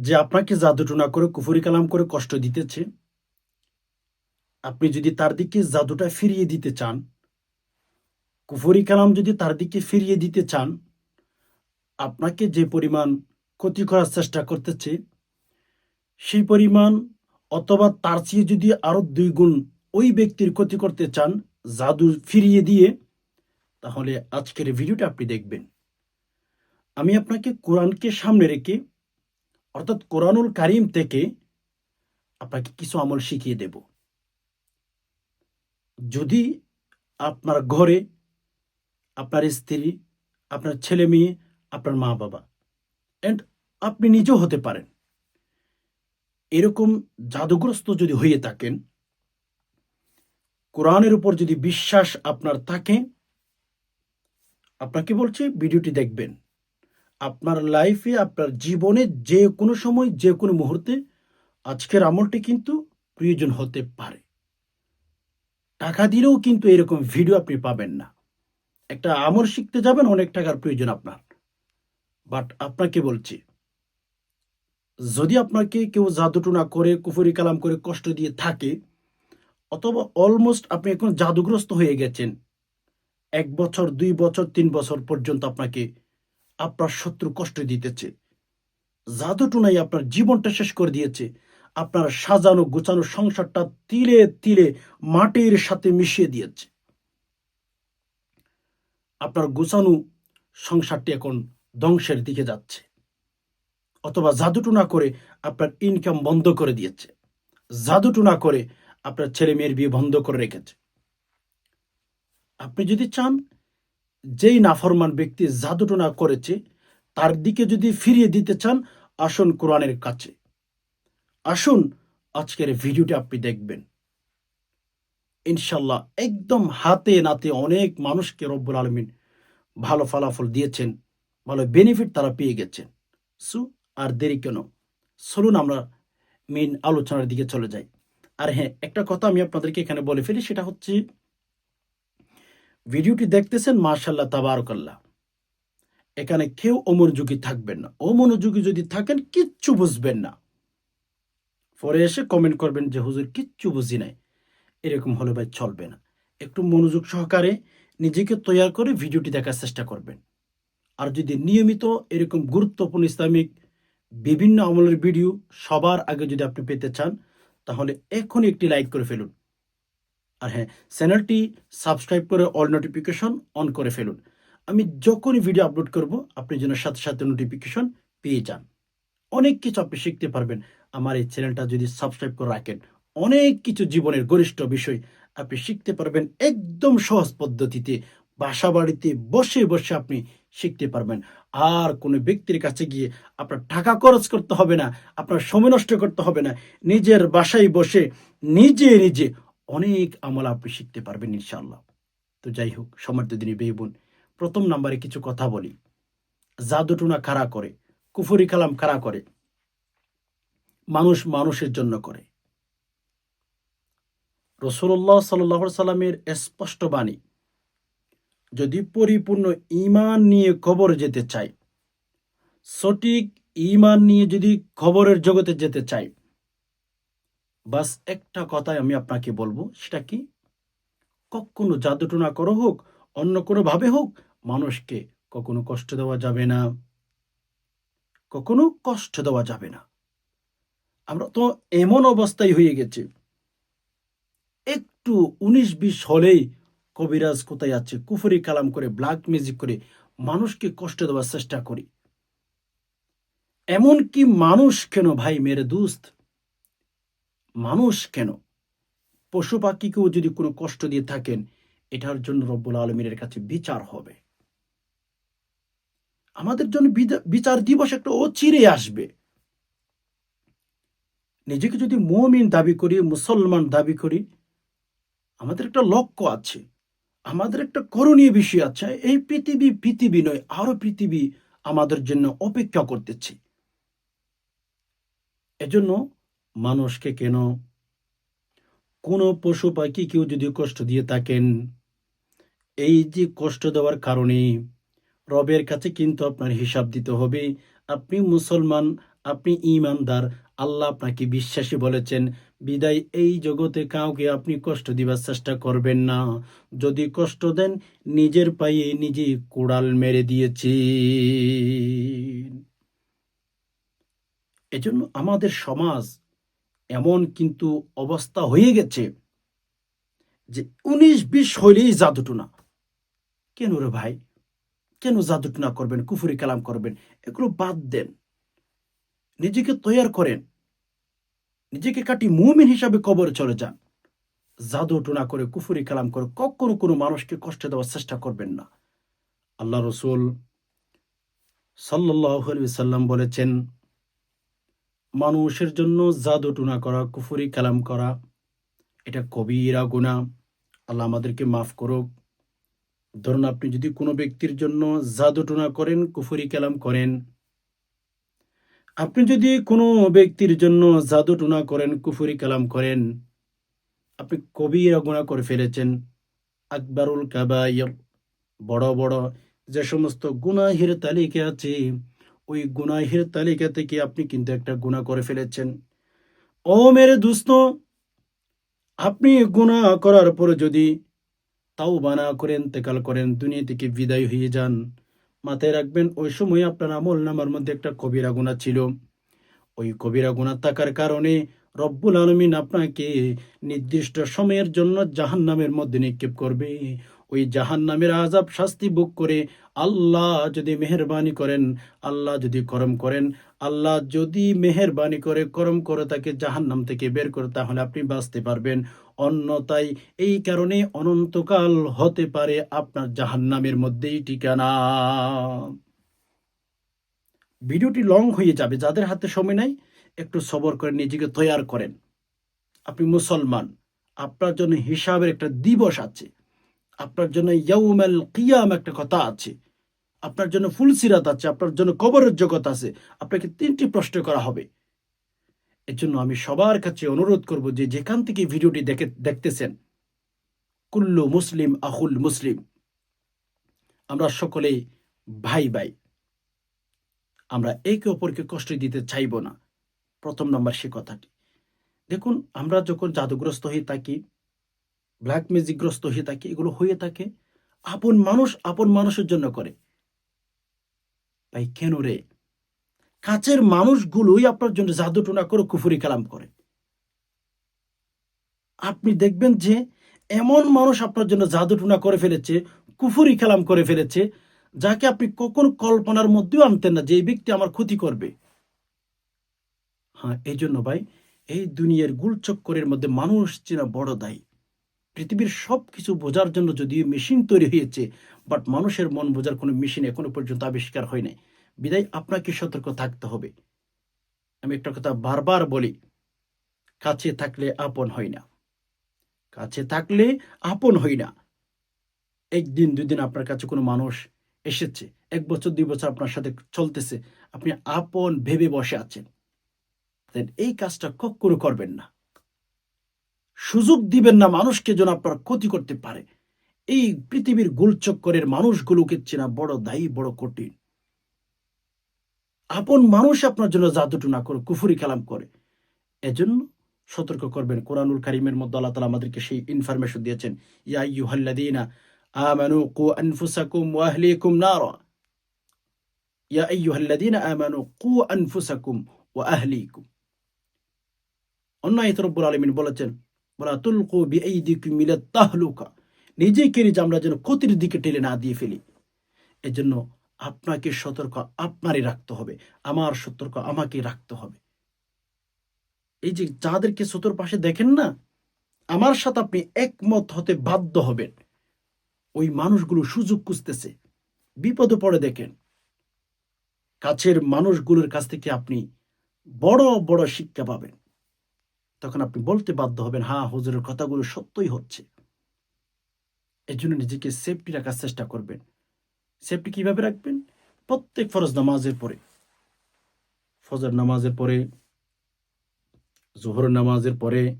যে আপনাকে জাদুটনা করে, কুফুরি কালাম করে কষ্ট দিতেছে, আপনি যদি তার দিকে জাদুটা ফিরিয়ে দিতে চান, কুফরি কালাম যদি তার দিকে ফিরিয়ে দিতে চান, আপনাকে যে পরিমাণ ক্ষতি করার চেষ্টা করতেছে, সেই পরিমাণ অথবা তার চেয়ে যদি আরও দুই গুণ ওই ব্যক্তির ক্ষতি করতে চান, জাদু ফিরিয়ে দিয়ে, তাহলে আজকের ভিডিওটা আপনি দেখবেন। আমি আপনাকে কোরআনকে সামনে রেখে অর্থাৎ কোরআনুল কারিম থেকে আপনাকে কিছু আমল শিখিয়ে দেব। যদি আপনার ঘরে আপনার স্ত্রী, আপনার ছেলে মেয়ে, আপনার মা বাবা অ্যান্ড আপনি নিজেও হতে পারেন, এরকম জাদুগ্রস্ত যদি হয়ে থাকেন, কোরআনের উপর যদি বিশ্বাস আপনার থাকে, আপনাকে বলছে, ভিডিওটি দেখবেন। আপনার লাইফে আপনার জীবনে যে কোনো সময়, যে কোনো মুহূর্তে আজকের আমলটি কিন্তু প্রয়োজন হতে পারে। টাকা দিলেও কিন্তু এরকম ভিডিও আপনি পাবেন না। একটা আমল শিখতে যাবেন, অনেক টাকার প্রয়োজন আপনার। বাট আপনাকে বলছি, যদি আপনাকে কেউ জাদুটুনা করে, কুফরি কালাম করে কষ্ট দিয়ে থাকে, অথবা অলমোস্ট আপনি এখন জাদুগ্রস্ত হয়ে গেছেন, এক বছর, দুই বছর, তিন বছর পর্যন্ত আপনাকে আপনার শত্রু কষ্ট দিতেছে। জাদুটুনাই আপনার জীবনটা শেষ করে দিয়েছে। আপনার সাজানো গোছানো সংসারটা তিলে তিলে মাটির সাথে মিশিয়ে দিয়েছে। আপনার গোছানো সংসারটি এখন ধ্বংসের দিকে যাচ্ছে। অথবা জাদুটুনা করে আপনার ইনকাম বন্ধ করে দিয়েছে। জাদুটুনা করে আপনার ছেলে মেয়ের বিয়ে বন্ধ করে রেখেছে। আপনি যদি চান যেই নাফরমান ব্যক্তি জাদুটনা করেছে, তার দিকে যদি ফিরিয়ে দিতে চান, আসুন কোরআনের কাছে। আসুন আজকের ভিডিওটি আপনি দেখবেন। ইনশাল্লাহ একদম হাতে নাতে অনেক মানুষকে রব্বুল আলমিন ভালো ফলাফল দিয়েছেন, ভালো বেনিফিট তারা পেয়ে গেছেন। সু, আর দেরি কেন? চলুন আমরা মেন আলোচনার দিকে চলে যাই। আর হ্যাঁ একটা কথা আমি আপনাদেরকে এখানে বলে ফেলি, সেটা হচ্ছে ভিডিওটি দেখতেছেন মার্শাল্লাহ তাবারকাল্লাহ। এখানে কেউ অমনোযোগী থাকবেন না। অমনোযোগী যদি থাকেন, কিচ্ছু বুঝবেন না। পরে এসে কমেন্ট করবেন যে, হুজুর, কিচ্ছু বুঝি নাই। এরকম হলে ভাই চলবে না। একটু মনোযোগ সহকারে নিজেকে তৈয়ার করে ভিডিওটি দেখার চেষ্টা করবেন। আর যদি নিয়মিত এরকম গুরুত্বপূর্ণ ইসলামিক বিভিন্ন আমলের ভিডিও সবার আগে যদি আপনি পেতে চান, তাহলে এখনই একটি লাইক করে ফেলুন। আর হ্যাঁ চ্যানেলটি সাবস্ক্রাইব করে অল নোটিফিকেশন অন করে ফেলুন। আমি যখনই ভিডিও আপলোড করব, আপনি যেন সাথে সাথে নোটিফিকেশন পেয়ে যান। অনেক কিছু আপনি শিখতে পারবেন। আমার এই চ্যানেলটা যদি সাবস্ক্রাইব করে রাখেন, অনেক কিছু জীবনের গরিষ্ঠ বিষয় আপনি শিখতে পারবেন একদম সহজ পদ্ধতিতে। বাসা বাড়িতে বসে বসে আপনি শিখতে পারবেন। আর কোনো ব্যক্তির কাছে গিয়ে আপনার টাকা খরচ করতে হবে না, আপনার সময় নষ্ট করতে হবে না। নিজের বাসায় বসে নিজে নিজে অনেক আমল আপনি শিখতে পারবেন ইনশাল্লাহ তো যাই হোক সমর্থ দিনী বেই বোন, প্রথম নাম্বারে কিছু কথা বলি। জাদুটুনা খাড়া করে? কুফুরি কালাম খাড়া করে? মানুষ মানুষের জন্য করে। রসুল্লাহ সাল্লাহ সাল্লামের স্পষ্ট বাণী, যদি পরিপূর্ণ ইমান নিয়ে খবর যেতে চাই সঠিক ইমান নিয়ে যদি খবরের জগতে যেতে চাই বাস একটা কথাই আমি আপনাকে বলব, সেটা কি? কখনো জাদুটনা করো হোক, অন্য কোনো ভাবে হোক, মানুষকে কখনো কষ্ট দেওয়া যাবে না। কখনো কষ্ট দেওয়া যাবে না। আমরা তো এমন অবস্থায় হয়ে গেছে। একটু উনিশ বিশ হলেই কবিরাজ কোথায় আছে, কুফরি কালাম করে, ব্ল্যাক মিউজিক করে মানুষকে কষ্ট দেওয়ার চেষ্টা করি। এমন কি মানুষ কেন ভাই, মেরে দুস্ত? মানুষ কেন? পশু পাখিকেও যদি কোনো কষ্ট দিয়ে থাকেন, এটার জন্য রব্বুল আলমীর কাছে বিচার হবে। আমাদের জন্য বিচার দিবস একটা অচিরে আসবে। নিজেকে যদি মমিন দাবি করি, মুসলমান দাবি করি, আমাদের একটা লক্ষ্য আছে। আমাদের একটা করণীয় বিষয় আছে। এই পৃথিবী পৃথিবী নয় আরও পৃথিবী আমাদের জন্য অপেক্ষা করতেছে। এজন্য মানুষকে কেন? কোনো পশু পাখি কেউ যদি কষ্ট দিয়ে থাকেন, এই যে কষ্ট দেওয়ার কারণে রবের কাছে কিন্তু আপনার হিসাব দিতে হবে। আপনি মুসলমান, আপনি ইমানদার, আল্লাহ আপনাকে বিশ্বাসী বলেছেন, বিদায়, এই জগতে কাউকে আপনি কষ্ট দিবার চেষ্টা করবেন না। যদি কষ্ট দেন, নিজের পায়ে নিজে কোড়াল মেরে দিয়েছি এজন্য আমাদের সমাজ এমন কিন্তু অবস্থা হয়ে গেছে যে উনিশ বিশ হইলেই জাদুটুনা। কেন রে ভাই? কেন জাদুটুনা করবেন, কুফুরি কালাম করবেন? এগুলো বাদ দেন। নিজেকে তৈয়ার করেন। নিজেকে কাটি মুমিন হিসাবে কবরে চলে যান। জাদু টুনা করে, কুফুরি কালাম করে কখনো কোনো মানুষকে কষ্ট দেওয়ার চেষ্টা করবেন না। আল্লাহ রসুল সাল্লাহ সাল্লাম বলেছেন মানুষের জন্য জাদু টুনা করা, কুফুরি কালাম করা, এটা কবিরা গুণা আল্লাহ আমাদেরকে মাফ করুক। ধরুন আপনি যদি কোনো ব্যক্তির জন্য জাদু টুনা করেন, কুফুরি কালাম করেন, আপনি যদি কোনো ব্যক্তির জন্য জাদু টুনা করেন, কুফুরি কালাম করেন, আপনি কবিরা গুণা করে ফেলেছেন। আকবরুল কাবাইর বড় বড় যে সমস্ত গুনাহের তালিকা আছে ওই গুনাহের তালিকা থেকে আপনি কিন্তু একটা গুণা করে ফেলেছেন। ও মেরে দুস্ত, আপনি গুণা করার পরে যদি তাও বানা করেন, তেকাল করেন, দুনিয়া থেকে বিদায় হয়ে যান, মাথায় রাখবেন, ওই সময় আপনার আমল নামার মধ্যে একটা কবিরা গুণা ছিল। ওই কবিরা গুণা থাকার কারণে রব্বুল আলমিন আপনাকে নির্দিষ্ট সময়ের জন্য জাহান নামের মধ্যে নিক্ষেপ করবে। ওই জাহান নামের আজাব শাস্তি ভোগ করে আল্লাহ যদি মেহরবানি করেন, আল্লাহ যদি করম করেন, আল্লাহ যদি মেহরবানি করে, করম করে তাকে জাহান নাম থেকে বের করে, তাহলে আপনি বাঁচতে পারবেন। অন্যতাই এই কারণে অনন্তকাল হতে পারে আপনার জাহান নামের মধ্যেই ঠিকানা। ভিডিওটি লং হয়ে যাবে, যাদের হাতে সময় নাই, একটু সবর করে নিজেকে তৈয়ার করেন। আপনি মুসলমান, আপনার জন্য হিসাবের একটা দিবস আছে। আপনার জন্য ইয়াউমেল কিয়াম একটা কথা আছে। আপনার জন্য ফুলসিরাত আছে, আপনার জন্য কবরের জগৎ আছে। আপনাকে তিনটি প্রশ্ন করা হবে। এর জন্য আমি সবার কাছে অনুরোধ করব যে যেখান থেকে ভিডিওটি দেখে দেখতেছেন, কুল্লু মুসলিম আহুল মুসলিম, আমরা সকলেই ভাই ভাই। আমরা একে অপরকে কষ্ট দিতে চাইব না। প্রথম নম্বর সে কথাটি। দেখুন, আমরা যখন জাদুগ্রস্ত হয়ে থাকি ব্ল্যাক ম্যাজিকগ্রস্ত হয়ে থাকে, এগুলো হয়ে থাকে, আপন মানুষ আপন মানুষের জন্য করে। ভাই কেন রে? কাছের মানুষগুলোই আপনার জন্য জাদু টোনা করে কুফুরি কালাম করে। আপনি দেখবেন যে এমন মানুষ আপনার জন্য জাদু টুনা করে ফেলেছে, কুফুরি কালাম করে ফেলেছে, যাকে আপনি কখন কল্পনার মধ্যেও আনতেন না যে এই ব্যক্তি আমার ক্ষতি করবে। হ্যাঁ এই জন্য ভাই, এই দুনিয়ার গুলচক্করের মধ্যে মানুষ চেনা বড় দায়ী। পৃথিবীর সব কিছু বোঝার জন্য যদিও মেশিন তৈরি হয়েছে বাট মানুষের মন বোঝার কোনো মেশিন এখনও পর্যন্ত আবিষ্কার হয় নাই। বিদায়, আপনাকে সতর্ক থাকতে হবে। আমি একটা কথা বারবার বলি, কাছে থাকলে আপন হয় না। কাছে থাকলে আপন হই না। একদিন, দুদিন আপনার কাছে কোনো মানুষ এসেছে, এক বছর, দুই বছর আপনার সাথে চলতেছে, আপনি আপন ভেবে বসে আছেন। এই কাজটা কখনো করবেন না। সুযোগ দিবেন না মানুষকে, যেন আপনার ক্ষতি করতে পারে। এই পৃথিবীর গোলচক্করের মানুষগুলোকে চেনা বড় দায়ী, বড় কঠিন। আপন মানুষ আপনার জন্য জাদুটু না করে, কুফুরি কালাম করে। এজন্য সতর্ক করবেন। কোরআনুল কারিমের মধ্যে আল্লাহ তালা আমাদেরকে সেই ইনফরমেশন দিয়েছেন, ইয়া ইউহাল্লাদিনা আমানু কু আনফুসাকুম ওয়া আহলিকুম নারা। ইয়া আইয়ুহাল্লাদিনা আমানু কু আনফুসাকুম ওয়া অন্য রব্বুল আলামিন বলেছেন নিজেকে নিজে আমরা যেন ক্ষতির দিকে ঠেলে না দিয়ে ফেলি। এজন্য আপনাকে সতর্ক আপনারই রাখতে হবে। আমার সতর্ক আমাকে রাখতে হবে। এই যে যাদেরকে পাশে দেখেন না, আমার সাথে আপনি একমত হতে বাধ্য হবেন। ওই মানুষগুলো সুযোগ খুঁজতেছে। বিপদে পড়ে দেখেন। কাছের মানুষগুলোর কাছ থেকে আপনি বড় বড় শিক্ষা পাবেন। তখন আপনি বলতে বাধ্য হবেন হ্যাঁ হুজুরের কথাগুলো সত্যই হচ্ছে। এর জন্য নিজেকে সেফটি রাখার চেষ্টা করবেন। সেফটি কীভাবে রাখবেন? প্রত্যেক ফরজ নামাজের পরে। ফজর নামাজের পরে জোহর নামাজের পরে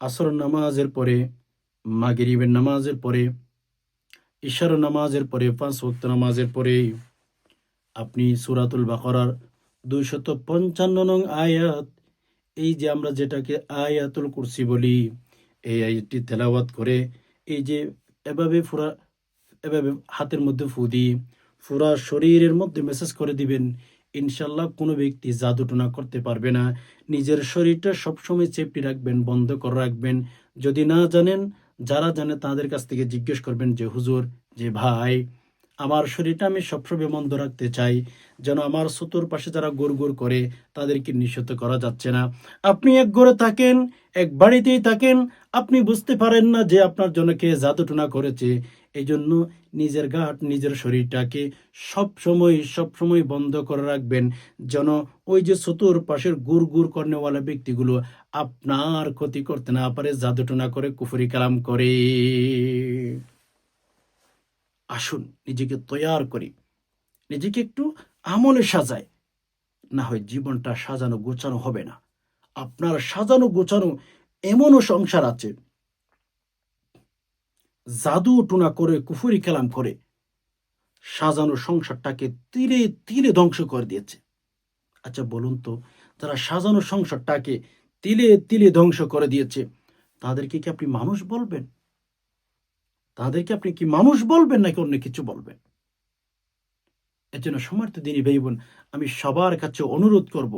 আসর নামাজের পরে, মাগরিবের নামাজের পরে, ইশার নামাজের পরে, পাঁচ ওয়াক্ত নামাজের পরে আপনি সুরাতুল বাকরার দুইশত পঞ্চান্ন নং আয়াত এই যে আমরা যেটাকে আয়াতুল কুরসি বলি, এই আয়াতটি তেলাওয়াত করে, এই যে এভাবে ফুরা, এভাবে হাতের মধ্যে ফু দিয়ে পুরা শরীরের মধ্যে মেসেজ করে দিবেন, ইনশাল্লাহ কোনো ব্যক্তি জাদুটনা করতে পারবে না। নিজের শরীরটা সবসময় চেপটি রাখবেন, বন্ধ করে রাখবেন। যদি না জানেন, যারা জানে তাদের কাছ থেকে জিজ্ঞেস করবেন যে, হুজুর, যে ভাই আমার শরীরটা আমি সবসময় বন্ধ রাখতে চাই, যেন আমার সুতোর পাশে যারা গুড় গুড় করে, তাদেরকে নিষেধ করা যাচ্ছে না। আপনি এক ঘরে থাকেন, এক বাড়িতেই থাকেন, আপনি বুঝতে পারেন না যে আপনার জন্য কে জাদুটনা করেছে। এই জন্য নিজের গাট, নিজের শরীরটাকে সব সময় সব সময় বন্ধ করে রাখবেন, যেন ওই যে চতুর পাশের গুড় গুড় কর্নেওয়ালা ব্যক্তিগুলো আপনার ক্ষতি করতে না পারে, জাদুটনা করে, কুফরি কালাম করে। আসুন, নিজেকে তৈয়ার করি। নিজেকে একটু আমলে সাজায় না হয় জীবনটা সাজানো গোছানো হবে না। আপনার সাজানো গোছানো এমনও সংসার আছে। জাদু টুনা করে, কুফুরি কালাম করে। সাজানো সংসারটাকে তিলে তিলে ধ্বংস করে দিয়েছে। আচ্ছা বলুন তো, যারা সাজানো সংসারটাকে তিলে তিলে ধ্বংস করে দিয়েছে, তাদেরকে কি আপনি মানুষ বলবেন? তাদেরকে আপনি কি মানুষ বলবেন নাকি অন্য কিছু বলবেন? এর জন্য সমর্থ দিনী ভাই বোন, আমি সবার কাছে অনুরোধ করব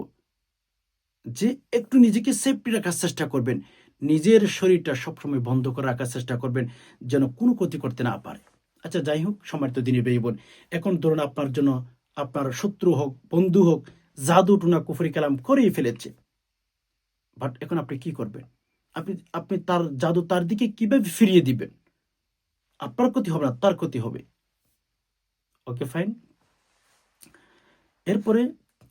যে একটু নিজেকে সেফটি রাখার চেষ্টা করবেন। নিজের শরীরটা সবসময় বন্ধ করে রাখার চেষ্টা করবেন যেন কোনো ক্ষতি করতে না পারে। আচ্ছা যাই হোক, সমর্থ দিনী ভাই বোন, এখন ধরুন আপনার জন্য আপনার শত্রু হোক, বন্ধু হোক, জাদু টুনা কুফরি কালাম করেই ফেলেছে। বাট এখন আপনি কি করবেন? আপনি আপনি তার, জাদু তার দিকে কীভাবে ফিরিয়ে দিবেন? আপনার ক্ষতি হবে না, তার ক্ষতি হবে। ওকে ফাইন এরপরে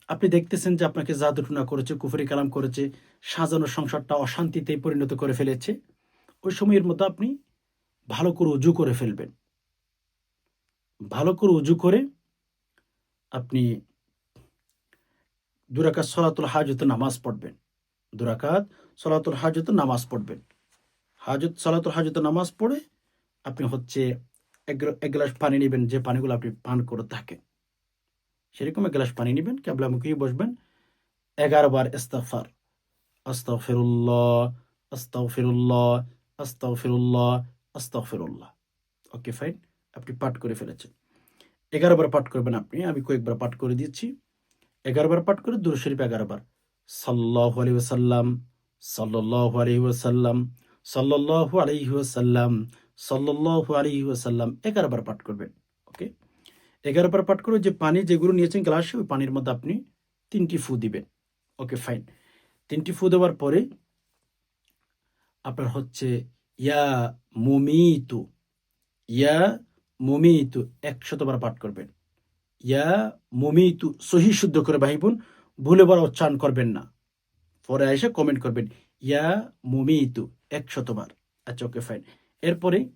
আপনি দেখতেছেন যে আপনাকে জাদুটুনা করেছে, কুফরি কালাম করেছে, সাজানো সংসারটা অশান্তিতে পরিণত করে ফেলেছে। ওই সময়ের মতো আপনি ভালো করে উজু করে ফেলবেন। ভালো করে উজু করে আপনি দুরাকাত সলাতুল হাজত নামাজ পড়বেন। দুরাকাত সলাতুল হাজত নামাজ পড়বেন। হাজত সলাতুল হাজত নামাজ পড়ে আপনি হচ্ছে এক গ্লাস পানি নেবেন, যে পানিগুলো আপনি পান করে থাকেন। সেরকম এক গ্লাস পানি নেবেন কেবলামুখী বসবেন। এগারো বার ইস্তাফার আস্তাগফিরুল্লাহ আস্তাগফিরুল্লাহ আস্তাগফিরুল্লাহ আস্তাগফিরুল্লাহ। Okay, fine. আপনি পাঠ করে ফেলেছেন। এগারো বার পাঠ করবেন আপনি। আমি কয়েকবার পাঠ করে দিচ্ছি। এগারো বার পাঠ করে দূর শরীফ এগারো বার। সাল্লাহ আলী ওসাল্লাম সাল্লাহ আলী ওসাল্লাম সাল্লাহ আলী ওসাল্লাম সাল্লাহ আলী ওসাল্লাম এগারো বার পাঠ করবেন, ওকে? এগারো বার পাঠ করে যে পানি যেগুলো নিয়েছেন গ্লাসে, ওই পানির মধ্যে আপনি তিনটি ফু দিবেন, ওকে, ফাইন। তিনটি ফু দেওয়ার পরে আপনার হচ্ছে ইয়া মুমিতু ইয়া মুমিতু একশতবার পাঠ করবেন। ইয়া মুমিতু সহি শুদ্ধ করে ভাই বোন ভুলে বড় উচ্চারণ করবেন না। পরে এসে কমেন্ট করবেন, ইয়া মুমিতু একশতবার আচ্ছা ওকে, ফাইন। এরপরে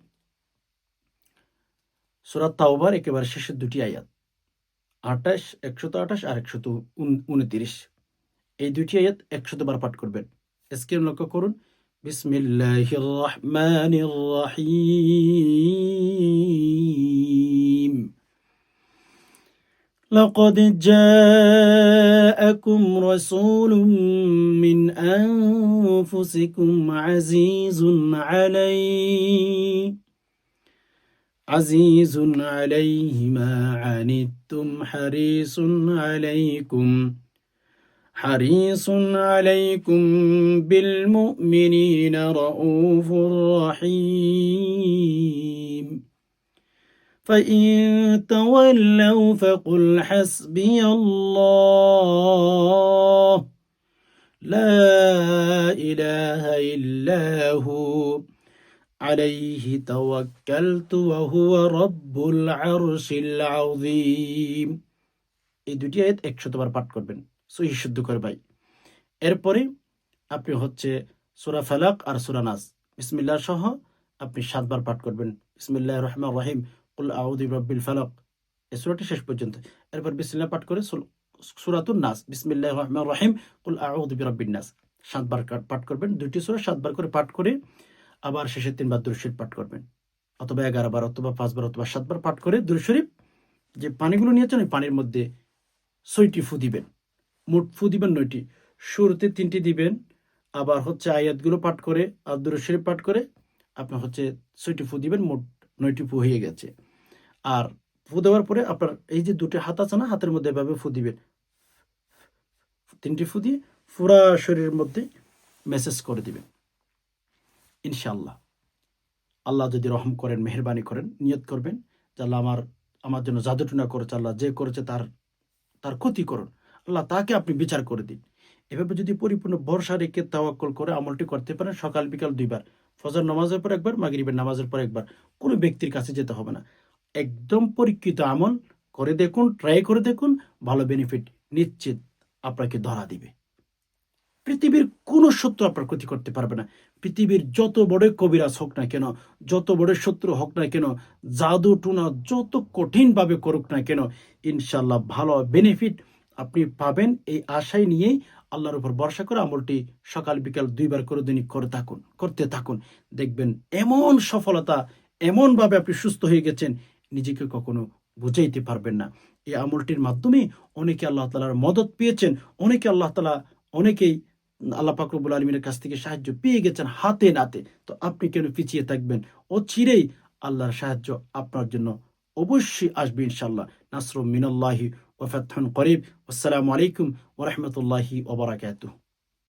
সুরাত তাওবার একেবারে শেষের দুটি আয়াত। আঠাশ, একশত আঠাশ আর একশত উনত্রিশ। এই দুটি আয়াত একশত বার পাঠ করবেন। স্ক্রিন লক্ষ্য করুন। বিসমিল্লাহ রহমান রহিম। لقد جاءكم رسول من أنفسكم عزيز عليه عزيز عليه ما عنتم حريص عليكم حريص عليكم بالمؤمنين رؤوف رحيم. فإن تولوا فقل حسبي الله لا إله إلا هو عليه توكلت وهو رب العرش العظيم এই দুটি আয়াত একশতবার পাঠ করবেন সহি শুদ্ধ করে ভাই এরপরে আপনি হচ্ছে সুরা ফালাক আর সুরা নাস বিসমিল্লাহ সহ আপনি সাতবার পাঠ করবেন বিসমিল্লাহ রহমান রহিম কুল আউদি এই সুরাটি শেষ পর্যন্ত। এরপর বিসমিল্লাহ পাঠ করে সুরাতুন নাস। বিসমিল্লাহ রহমান রহিম। কুল আউদি রব্বিন নাস। সাতবার পাঠ করবেন। দুটি সুরা সাতবার করে পাঠ করে আবার শেষে তিনবার দুরশরীফ পাঠ করবেন। অথবা এগারো বার অথবা পাঁচবার অথবা সাতবার পাঠ করে দুরশরীফ যে পানিগুলো নিয়েছেন, ওই পানির মধ্যে ছয়টি ফু দিবেন। মোট ফু দিবেন নয়টি। শুরুতে তিনটি দিবেন। আবার হচ্ছে আয়াতগুলো পাঠ করে আব্দুর শরীফ পাঠ করে আপনার হচ্ছে ছয়টি ফু দিবেন। মোট নয়টি ফু হয়ে গেছে। আর ফু দেওয়ার পরে আপনার এই যে দুটো হাত আছে না, হাতের মধ্যে এভাবে ফু দিবেন। তিনটি ফু দিয়ে পুরা শরীরের মধ্যে মেসেজ করে দিবেন। ইনশাল্লাহ আল্লাহ যদি রহম করেন, মেহরবানি করেন, নিয়ত করবেন আল্লাহ আমার আমার জন্য জাদুটুনা করেছে, আল্লাহ যে করেছে তার তার ক্ষতি করুন। আল্লাহ তাকে আপনি বিচার করে দিন। এভাবে যদি পরিপূর্ণ ভরসা রেখে তাওয়াক্কল করে আমলটি করতে পারেন, সকাল, বিকাল দুইবার। ফজর নামাজের পর একবার, মাগরিবের নামাজের পর একবার। কোনো ব্যক্তির কাছে যেতে হবে না। একদম পরীক্ষিত আমল করে দেখুন ট্রাই করে দেখুন, ভালো বেনিফিট নিশ্চিত আপনাকে ধরা দিবে। পৃথিবীর কোনো শত্রু আপনার ক্ষতি করতে পারবে না। পৃথিবীর যত বড় কবিরাজ হোক না কেন, যত বড় শত্রু হোক না কেন, জাদু টুনা যত কঠিনভাবে করুক না কেন ইনশাল্লাহ ভালো বেনিফিট আপনি পাবেন। এই আশাই নিয়েই আল্লাহর উপর ভরসা করে আমলটি সকাল বিকাল দুইবার করে দৈনিক করে থাকুন, করতে থাকুন। দেখবেন এমন সফলতা, এমনভাবে আপনি সুস্থ হয়ে গেছেন নিজেকে কখনো বুঝাইতে পারবেন না। এই আমলটির মাধ্যমে অনেকে আল্লাহ তালার মদত পেয়েছেন, অনেকে আল্লাহ তালা অনেকেই আল্লাহ পাকরবুল আলমীর কাছ থেকে সাহায্য পেয়ে গেছেন হাতে নাতে। তো আপনি কেন পিছিয়ে থাকবেন? ও চিরেই আল্লাহর সাহায্য আপনার জন্য অবশ্যই আসবে ইনশাল্লাহ নাসর মিনাল্লাহি ওফাতহন করিব। আসসালামু আলাইকুম ওরহমতুল্লাহি ওবরাকাতুহ